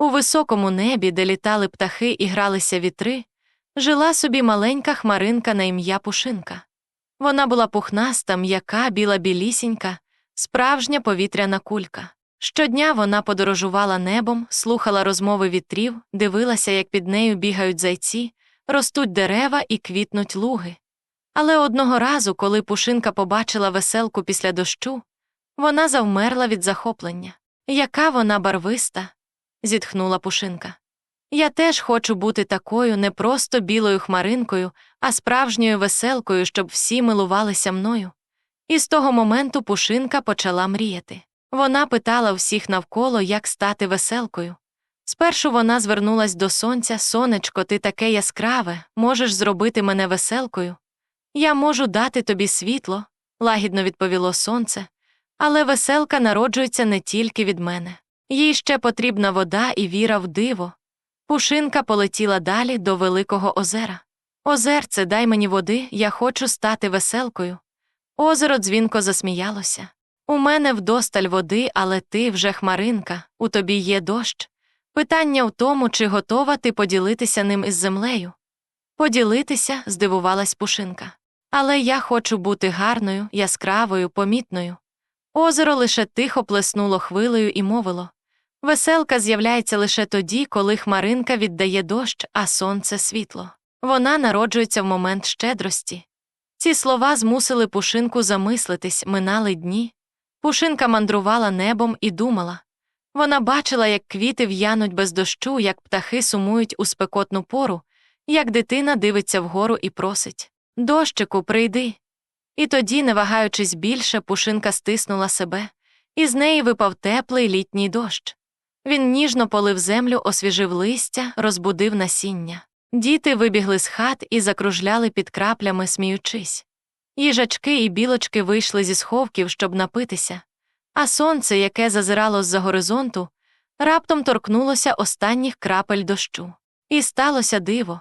У високому небі, де літали птахи і гралися вітри, жила собі маленька хмаринка на ім'я Пушинка. Вона була пухнаста, м'яка, біла білісінька, справжня повітряна кулька. Щодня вона подорожувала небом, слухала розмови вітрів, дивилася, як під нею бігають зайці, ростуть дерева і квітнуть луги. Але одного разу, коли Пушинка побачила веселку після дощу, вона завмерла від захоплення. Яка вона барвиста, зітхнула Пушинка. Я теж хочу бути такою не просто білою хмаринкою, а справжньою веселкою, щоб всі милувалися мною. І з того моменту Пушинка почала мріяти. Вона питала всіх навколо, як стати веселкою. Спершу вона звернулась до сонця, сонечко, ти таке яскраве, можеш зробити мене веселкою. Я можу дати тобі світло, лагідно відповіло сонце, але веселка народжується не тільки від мене. Їй ще потрібна вода і віра в диво. Пушинка полетіла далі до Великого озера. Озерце, дай мені води, я хочу стати веселкою. Озеро дзвінко засміялося. У мене вдосталь води, але ти вже хмаринка, у тобі є дощ. Питання в тому, чи готова ти поділитися ним із землею. Поділитися, здивувалась Пушинка. Але я хочу бути гарною, яскравою, помітною. Озеро лише тихо плеснуло хвилею і мовило Веселка з'являється лише тоді, коли хмаринка віддає дощ, а сонце світло. Вона народжується в момент щедрості. Ці слова змусили Пушинку замислитись, минали дні. Пушинка мандрувала небом і думала. Вона бачила, як квіти в'януть без дощу, як птахи сумують у спекотну пору, як дитина дивиться вгору і просить Дощику, прийди. І тоді, не вагаючись більше, Пушинка стиснула себе, і з неї випав теплий літній дощ. Він ніжно полив землю, освіжив листя, розбудив насіння. Діти вибігли з хат і закружляли під краплями, сміючись. Їжачки і білочки вийшли зі сховків, щоб напитися, а сонце, яке зазирало з-за горизонту, раптом торкнулося останніх крапель дощу. І сталося диво.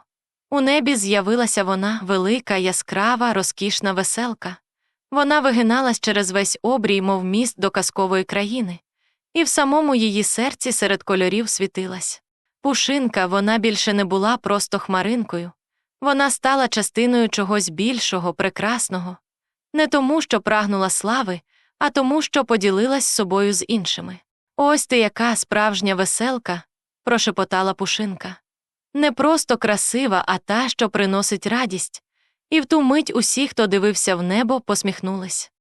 У небі з'явилася вона велика, яскрава, розкішна веселка. Вона вигиналась через весь обрій, мов міст до казкової країни, і в самому її серці серед кольорів світилась. Пушинка вона більше не була просто хмаринкою, вона стала частиною чогось більшого, прекрасного, не тому, що прагнула слави, а тому, що поділилась собою з іншими. Ось ти яка справжня веселка, прошепотала Пушинка. Не просто красива, а та, що приносить радість. І в ту мить усі, хто дивився в небо, посміхнулись.